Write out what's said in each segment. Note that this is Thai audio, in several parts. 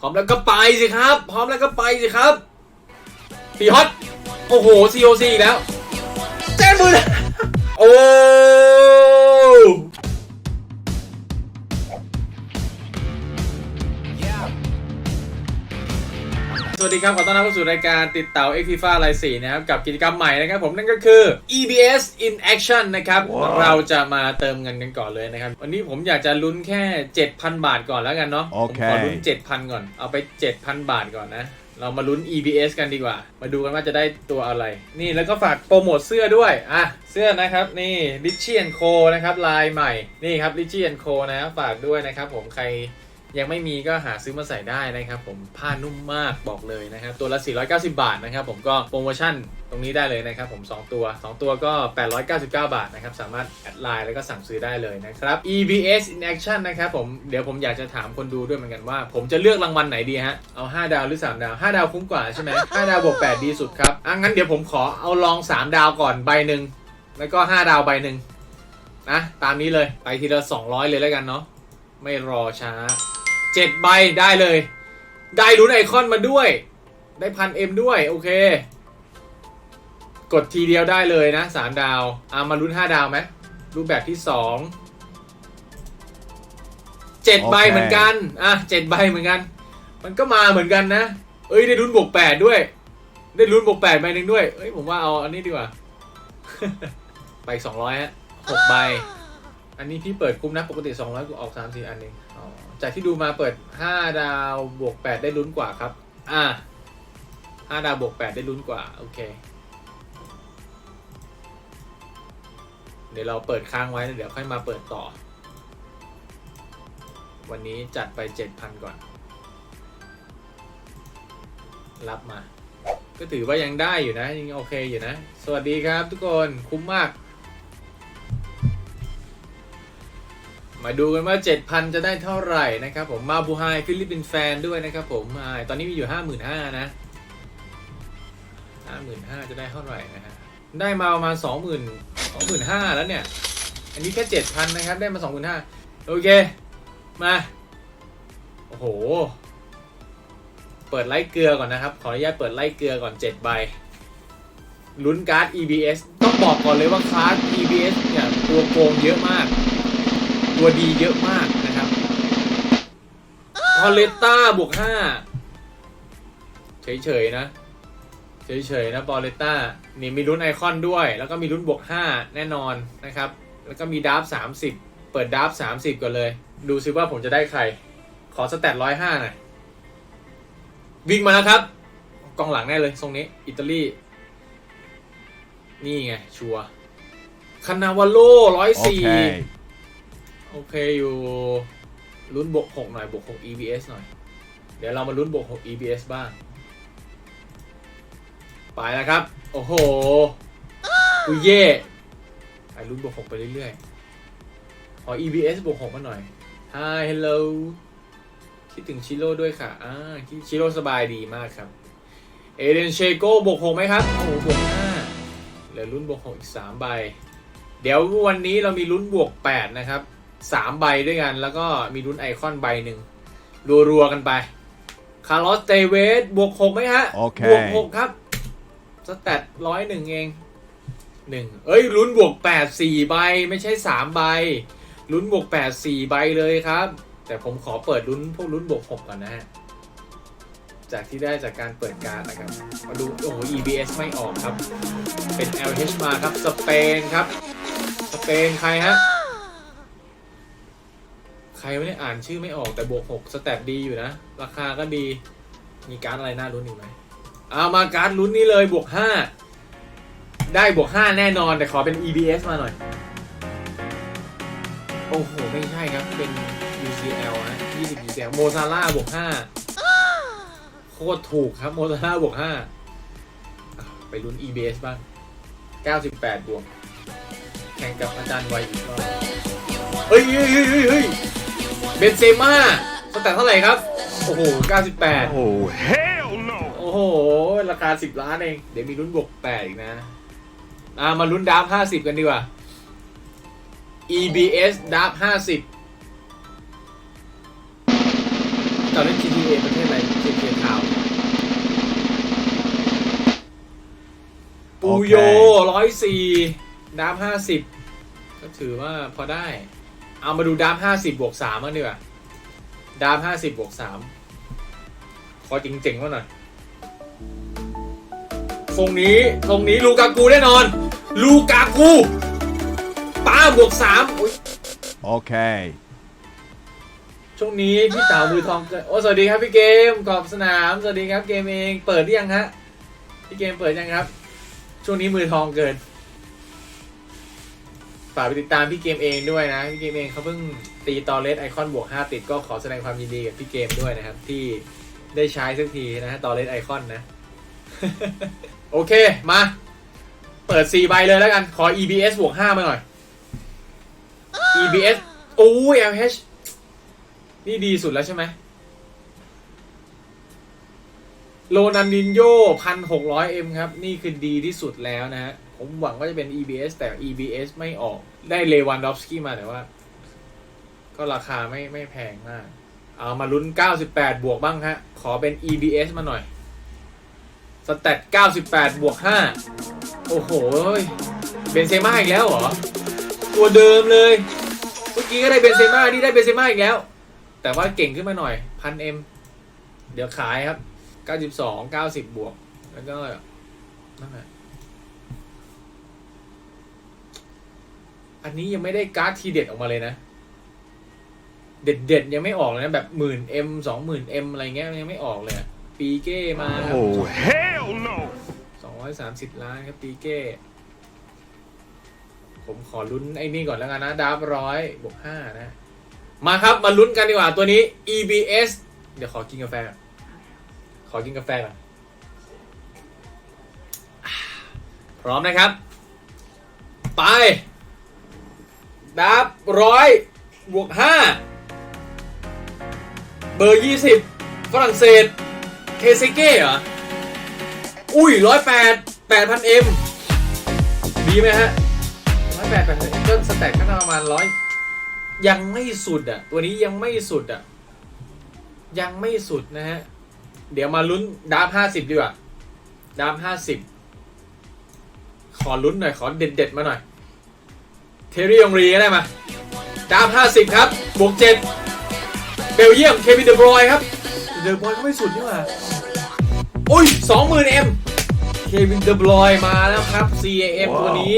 พร้อมแล้วก็ไปสิครับ พร้อมแล้วก็ไปสิครับพีฮอตโอ้โห COC อีกแล้วเจ้มือนโอ้ สวัสดีครับ ขอต้อนรับเข้าสู่รายการติดเต่า X FIFA ไลน์4นะครับ กับกิจกรรมใหม่นะครับผมนั่นก็คือ EBS in Action นะครับ เราจะมาเติมเงินกันก่อนเลยนะครับ วันนี้ผมอยากจะลุ้นแค่ 7,000 บาทก่อนแล้วกันเนาะโอผมเคขอลุ้น 7,000 ก่อน เอาไป 7,000 บาทก่อนนะเรามาลุ้น EBS กันดีกว่า มาดูกันว่าจะได้ตัวอะไร นี่แล้วก็ฝากโปรโมทเสื้อด้วย อะ เสื้อนะครับ นี่ Richie Co นะครับ ลายใหม่ นี่ครับ Richie Co นะครับฝากด้วยนะครับผม ใคร ยังไม่มีก็หาซื้อมาใส่ได้นะครับผมผ้านุ่มมากบอกเลยนะครับตัวละ 490 บาทนะครับผมก็โปรโมชั่นตรงนี้ได้เลยนะครับผม 2 ตัว 2 ตัวก็ 899 บาทนะครับ สามารถแอดไลน์แล้วก็สั่งซื้อได้เลยนะครับ EBS in action นะครับผม เดี๋ยวผมอยากจะถามคนดูด้วยเหมือนกันว่า ผมจะเลือกรางวัลไหนดีฮะ เอา 5 ดาวหรือ 3 ดาว 5 ดาวคุ้มกว่าใช่ไหม5ดาวบวก8ดีสุดครับอะงั้นเดี๋ยวผมขอเอาลอง 3 ดาวก่อนใบหนึ่งแล้วก็ 5 ดาวใบหนึ่งนะตามนี้เลยไปทีละ200 เลยแล้วกันเนาะไม่รอช้าเจ็ดใบได้เลย ได้ลุ้นไอคอนมาด้วย ได้พันเอ็มด้วย โอเค กดทีเดียวได้เลยนะสามดาวอามาลุ้นห้าดาวไหมรูปแบบที่สองเจ็ดโอเคใบเหมือนกัน อะเจ็ดใบเหมือนกัน มันก็มาเหมือนกันนะ เอ้ยได้ลุ้นบวกแปดด้วย ได้ลุ้นบวกแปดใบหนึ่งด้วย เอ้ยผมว่าเอาอันนี้ดีกว่า ไปสองร้อยฮะหกใบ อันนี้พี่เปิดคุ้มนะปกติ 200กูออก3 4อันเองอ๋อจากที่ดูมาเปิด 5 ดาวบวก 8 ได้ลุ้นกว่าครับ อ่า 5 ดาวบวก 8 ได้ลุ้นกว่า โอเค เดี๋ยวเราเปิดค้างไว้ เดี๋ยวค่อยมาเปิดต่อ วันนี้จัดไป 7,000 ก่อน รับมา ก็ถือว่ายังได้อยู่นะ ยังโอเคอยู่นะ สวัสดีครับทุกคนคุ้มมาก มาดูกันว่า 7,000 จะได้เท่าไหร่นะครับผมมาบูไฮฟิลิปปินส์แฟนด้วยนะครับผมอ่าตอนนี้มีอยู่ 55,000 นะ 55,000 จะได้เท่าไหร่นะฮะได้มาประมาณ20,000 25,000 แล้วเนี่ย อันนี้แค่ 7,000 นะครับ ได้มา 25,000 โอเค มา โอ้โห เปิดไล่เกลือก่อนนะครับ ขออนุญาตเปิดไล่เกลือก่อน 7 ใบลุ้นการ์ด EBS ต้องบอกก่อนเลยว่าการ์ด EBS เนี่ยตัวโกงเยอะมาก ตัวดีเยอะมากนะครับพอเลต้าบวกห้าเฉยๆนะ เฉยๆนะบอลเลต้านี่มีลุ้นไอคอนด้วย แล้วก็มีลุ้นบวกห้าแน่นอนนะครับ แล้วก็มีดับสามสิบเปิดดับสามสิบก่อนเลย ดูซิว่าผมจะได้ใคร ขอสแตทร้อยห้าหน่อย วิ่งมาแล้วครับ กองหลังแน่เลยทรงนี้ อิตาลี นี่ไง ชัวคานาวาโลร้อยสี่ โอเคอยู่ลุ้นบวกหกหน่อยบวกหก EBS หน่อย เดี๋ยวเรามาลุ้นบวกหก EBS บ้าง ไปแล้วครับ โอ้โหอุยเย่ไปลุ้นบวกหกไปเรื่อยๆขอ EBS บวกหกมาหน่อย Hi Hello คิดถึงชิโร่ด้วยค่ะอ่าชิโร่สบายดีมากครับ เอเดนเชโก้บวกหกไหมครับ โอ้โหบวกห้าเหลือลุ้นบวกหกอีกสามใบ เดี๋ยววันนี้เรามีลุ้นบวก8นะครับ 3ใบด้วยกัน แล้วก็มีลุ้นไอคอนใบหนึ่งรัวๆกันไป คาร์ลอสเตเวสบวก6ไหมฮะโอเคบวก6ครับ สแตทร้อยหนึ่งเองหนึ่งเอ้ยลุ้นบวก8 4ใบไม่ใช่3ใบลุ้นบวก8 4ใบเลยครับ แต่ผมขอเปิดลุ้นพวกลุ้นบวก6ก่อนนะฮะจากที่ได้จากการเปิดการดนะครับมาดูโอ้โห EBS ไม่ออกครับ เป็น LH มาครับ สเปนครับ สเปนใครฮะ ใครไม่ได้อ่านชื่อไม่ออกแต่บวก6สแตทดีอยู่นะ ราคาก็ดี มีการ์ดอะไรน่าลุ้นอีกไหมเอามาการ์ดลุ้นนี้เลยบวก5ได้บวก5แน่นอนแต่ขอเป็น EBS มาหน่อย โอ้โห ไม่ใช่ครับเป็น UCL นะ20 UCL โมซาร่าบวก5โคตรถูกครับโมซาร่าบวก5อะไปลุ้น EBS บ้าง 98 บวก แข่งกับอาจารย์ไวอีกรอบเฮ้ยเฮ้ยเฮ้ยเฮ้ย เฮ้ยเบนเซม่าสแตทเท่าไหร่ครับ โอ้โห 98 Oh, hell no! โอ้โห ราคา 10 ล้านเอง เดี๋ยวมีลุ้นบวก8อีกนะ อ่า มาลุ้นดับ50 กันดีกว่า EBS ดับ50จเราเล่น GTA ประเทศอะไร GTA Town ปูโยร้อยสี่ดามห้าสิบก็ถือว่าพอได้ เอามาดูดามห้าสิบบวกสามบ้างดีกว่าดามห้าสิบบวกสามขอจริงๆว่าหน่อยทรงนี้ทรงนี้ลูกากูแน่นอน ลูกากูป้าบวกสามอุ๊ย Okay. ช่วงนี้พี่เต๋ามือทองเกิดโอ้สวัสดีครับพี่เกมกรอบสนาม สวัสดีครับเกมเอง เปิดหรือยังฮะ พี่เกมเปิดยังครับ ช่วงนี้มือทองเกินฝากไปติดตามพี่เกมเองด้วยนะ พี่เกมเองเขาเพิ่งตีตอเลสไอคอนบวก 5 ติดก็ขอแสดงความยินดีกับพี่เกมด้วยนะครับ ที่ได้ใช้สักทีนะฮะตอเลสไอคอนนะ โอเคมา เปิด 4 ใบเลยแล้วกัน ขอ EBS บวก 5 มาหน่อย EBS โอ้ย LH นี่ดีสุดแล้วใช่ไหมโรนันดินโยพันหกร้อยเอ็มครับ นี่คือดีที่สุดแล้วนะฮะ ผมหวังว่าจะเป็น EBS แต่ EBS ไม่ออกได้เลวันดอฟสกี้มาแต่ว่า ก็ราคาไม่ไม่แพงมาก เอามาลุ้น 98 บวกบ้างฮะ ขอเป็น EBS มาหน่อย สแตท98 บวก 5 โอ้โห เบนเซม่าอีกแล้วเหรอ ตัวเดิมเลย เมื่อกี้ก็ได้เบนเซม่านี่ได้เบนเซม่าอีกแล้ว แต่ว่าเก่งขึ้นมาหน่อยพันเอ็มเดี๋ยวขายครับ 92 90 บวก แล้วก็นั่นแหละ อันนี้ยังไม่ได้การ์ดทีเด็ดออกมาเลยนะ เด็ดเด็ดๆยังไม่ออกเลยนะ แบบหมื่นเอ็มสองหมื่นเอ็มอะไรเงี้ยยังไม่ออกเลยอะปีเก้มาครับ Oh, hell no! สองร้อยสามสิบล้านครับปีเก้ผมขอลุ้นไอ้นี่ก่อนแล้วกันนะดาบร้อยบวกห้านะ มาครับมาลุ้นกันดีกว่าตัวนี้ EBS เดี๋ยวขอกินกาแฟก่อนขอกินกาแฟก่อนอ่าพร้อมนะครับ ไป ดับร้อยบวกห้าเบอร์ยี่สิบฝรั่งเศสเคเซเก้เหรอ อุ้ยร้อยแปดแปดพันเอ็มดีไหมฮะร้อยแปดแปดพันก็สแต็กก็น่ประมาณร้อยยังไม่สุดอะ ตัวนี้ยังไม่สุดอะ ยังไม่สุดนะฮะ เดี๋ยวมาลุ้นดาบห้าสิบดีกว่าดาบห้าสิบขอลุ้นหน่อย ขอเด็ดเด็ดมาหน่อย เทเรียงรีก็ได้มาดาบห้าสิบครับ บวกเจ็ดเบลเยียม เควินเดอบรอยครับ เดอบรอยก็ไม่สุดนี่หว่าอุ้ยสองหมื่นเอ็มเควินเดอบรอยมาแล้วครับ CAM ว้าวตัวนี้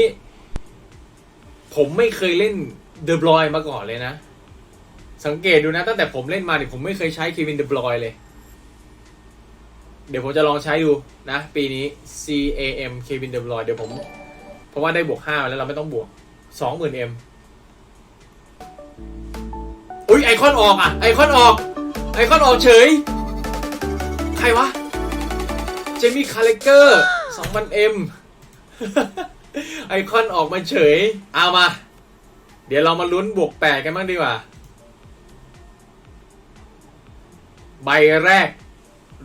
ผมไม่เคยเล่นเดอบรอยมาก่อนเลยนะ สังเกตดูนะตั้งแต่ผมเล่นมาเนี่ยผมไม่เคยใช้เควินเดอบรอยเลย เดี๋ยวผมจะลองใช้ดูนะ ปีนี้ CAM เควินเดอบรอยเดี๋ยวผม เพราะว่าได้บวกห้าแล้วเราไม่ต้องบวก สองหมื่นเอ็มอุ้ยไอคอนออกอะ ไอคอนออก ไอคอนออกเฉย ใครวะ เจมี่คาร์เลเกอร์2,000 M ไอคอนออกมาเฉย เอามา เดี๋ยวเรามาลุ้นบวก8กันบ้างดีกว่า ใบแรก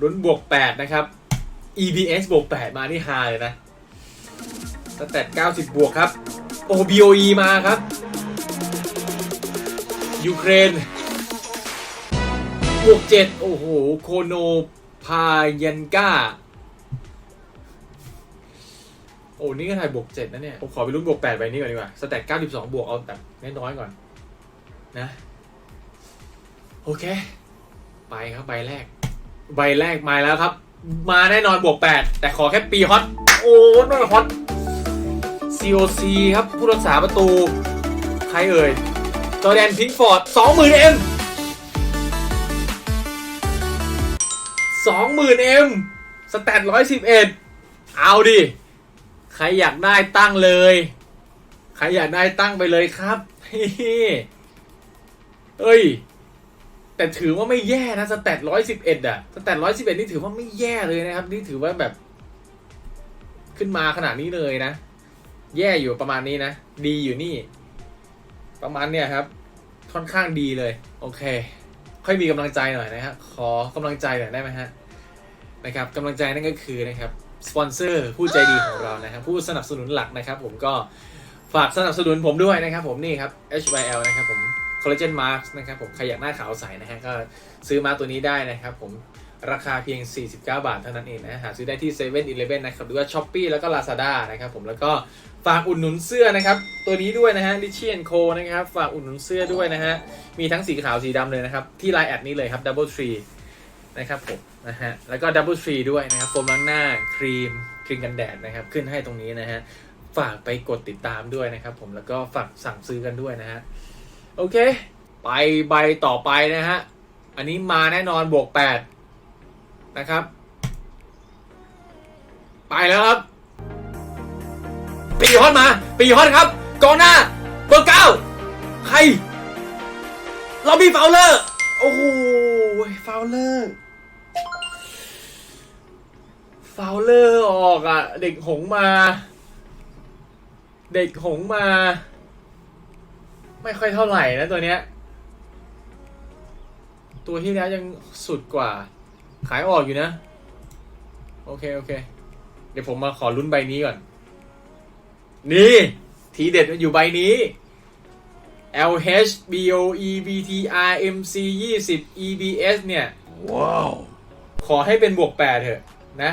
ลุ้นบวก8นะครับ EBS บวก8มานี่ฮาเลยนะสแตท90 บวกครับ โอ้ BOE มาครับ ยูเครนบวก7โอ้โห โคโนพายันก้า โอ้นี่ก็ถ่ายบวกเจ็ดนะเนี่ย ผมขอไปรุ่นบวกแปดใบนี้ก่อนดีกว่า สแตทเก้าสิบสองบวกเอาแบบน้อยๆก่อน นะ โอเค ไปครับใบแรก ใบแรกมาแล้วครับ มาแน่นอนบวกแปดแต่ขอแค่ปีฮอต โอ้น่าฮอต COC ครับ ผู้รักษาประตู ใครเอ่ยจอแดนพิงฟอร์ดสองหมื่นเอ็มสองหมื่นเอ็มสแตทร้อยสิบเอ็ดเอาดิ ใครอยากได้ตั้งเลย ใครอยากได้ตั้งไปเลยครับเฮ้เอ้ย แต่ถือว่าไม่แย่นะสแตทร้อยสิบเอ็ดอะสแตทร้อยสิบเอ็ดนี่ถือว่าไม่แย่เลยนะครับ นี่ถือว่าแบบ ขึ้นมาขนาดนี้เลยนะ แย่อยู่ประมาณนี้นะ ดีอยู่นี่ ประมาณเนี้ยครับ ค่อนข้างดีเลย โอเค ค่อยมีกำลังใจหน่อยนะครับขอกำลังใจหน่อยได้ไหมฮะนะครับกำลังใจนั่นก็คือนะครับสปอนเซอร์ผู้ใจดีของเรานะครับผู้สนับสนุนหลักนะครับ ผมก็ฝากสนับสนุนผมด้วยนะครับ ผมนี่ครับ HYL นะครับผมคลลาเจนมาร์กนะครับผมใครอยากหน้าขาวใสนะฮะก็ซื้อมาตัวนี้ได้นะครับ ผม ราคาเพียง 49 บาทเท่านั้นเองนะหาซื้อได้ที่7 e เ e ่ e อนะครับหรือว่า s h อ p e e แล้วก็ Lazada นะครับผมแล้วก็ฝากอุดหนุนเสื้อนะครับ ตัวนี้ด้วยนะฮะ r i c h i Co นะครับ ฝากอุดหนุนเสื้อด้วยนะฮะ มีทั้งสีขาวสีดำเลยนะครับ ที่ไลน์แอดนี้เลยครับ Double Tree นะครับผมนะฮะแล้วก็ Double Tree ด้วยนะครับโฟมล้างหน้าครีมครีมกันแดดนะครับ ขึ้นให้ตรงนี้นะฮะฝากไปกดติดตามด้วยนะครับ ผมแล้วก็ฝากสั่งซื้อกันด้วยนะฮะโอเค ไปใบต่อไปนะฮะอันนี้มาแน่นอนบวก8 นะครับ ไปแล้วครับ ปีฮอตมา ปีฮอตครับกองหน้าเบอร์เก้าใครลอบบี้ฟาวเลอร์โอ้โหฟาวเลอร์ฟาวเลอร์ออกอะ เด็กหงมา เด็กหงมา ไม่ค่อยเท่าไหร่นะตัวเนี้ย ตัวที่แล้วยังสุดกว่า ขายออกอยู่นะ โอเค โอเค เดี๋ยวผมมาขอลุ้นใบนี้ก่อน นี่ ทีเด็ดมันอยู่ใบนี้ LH BOE BTR MC 20 EBS เนี่ย Wow. ขอให้เป็นบวก8เถอะนะ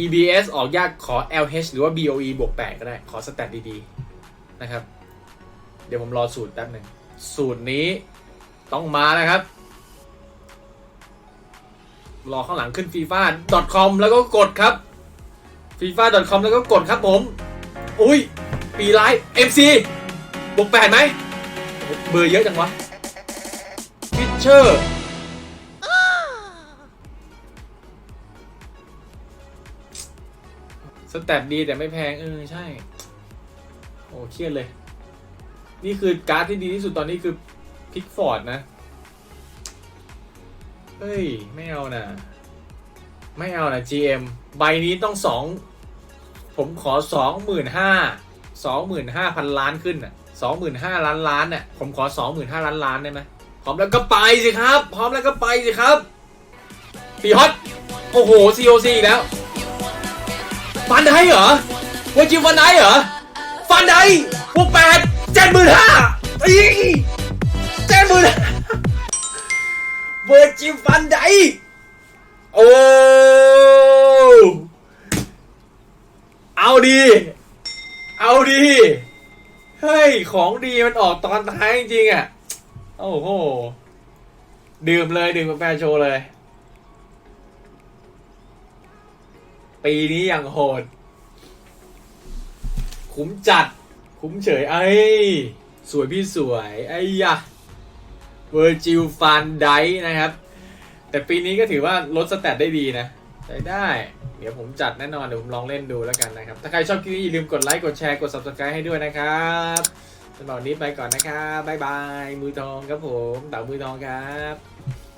EBS ออกยากขอ LH หรือว่า BOE บวก8ก็ได้ ขอสแตทดีๆ นะครับ เดี๋ยวผมรอสูตรแป๊บหนึ่ง สูตรนี้ต้องมานะครับ รอข้างหลังขึ้น FIFA com แล้วก็กดครับ FIFA com แล้วก็กดครับผม อุ้ย ปีไลท์ MC บวก8ไหม เบอร์เยอะจังวะฟิชเชอร์สแตทดีแต่ไม่แพง เออ ใช่ โอ้เครียดเลย นี่คือการ์ดที่ดีที่สุดตอนนี้คือพิกฟอร์ดนะ เฮ้ย ไม่เอานะไม่เอานะ GM ใบนี้ต้องสองผมขอสองหมื่นห้าสองหมื่นห้าพันล้านขึ้นอะสองหมื่นห้าล้านล้านเนี่ยผมขอสองหมื่นห้าล้านล้านได้ไหมพร้อมแล้วก็ไปสิครับ พร้อมแล้วก็ไปสิครับปีฮอตโอ้โห COC อีกแล้ว ฟันได้เหรอวจิฟันได้เหรอ ฟันได้วกแปดเจ็ดหมื่นห้า ของดีมันออกตอนท้ายจริงๆอะ โอ้โห ดื่มเลย ดื่มกาแฟโชว์เลย ปีนี้อย่างโหด คุ้มจัด คุ้มเฉย ไอ้สวยพี่สวย ไอ้ยะเวอร์จิลฟันไดนะครับ แต่ปีนี้ก็ถือว่าลดสแตทได้ดีนะใช้ได้ เดี๋ยวผมจัดแน่นอน เดี๋ยวผมลองเล่นดูแล้วกันนะครับ ถ้าใครชอบคลิปนี้อย่าลืมกดไลค์ กดแชร์ กด subscribe ให้ด้วยนะครับ สำหรับวันนี้ไปก่อนนะครับบ๊ายบายมือทองครับผมเต่ามือทองครับ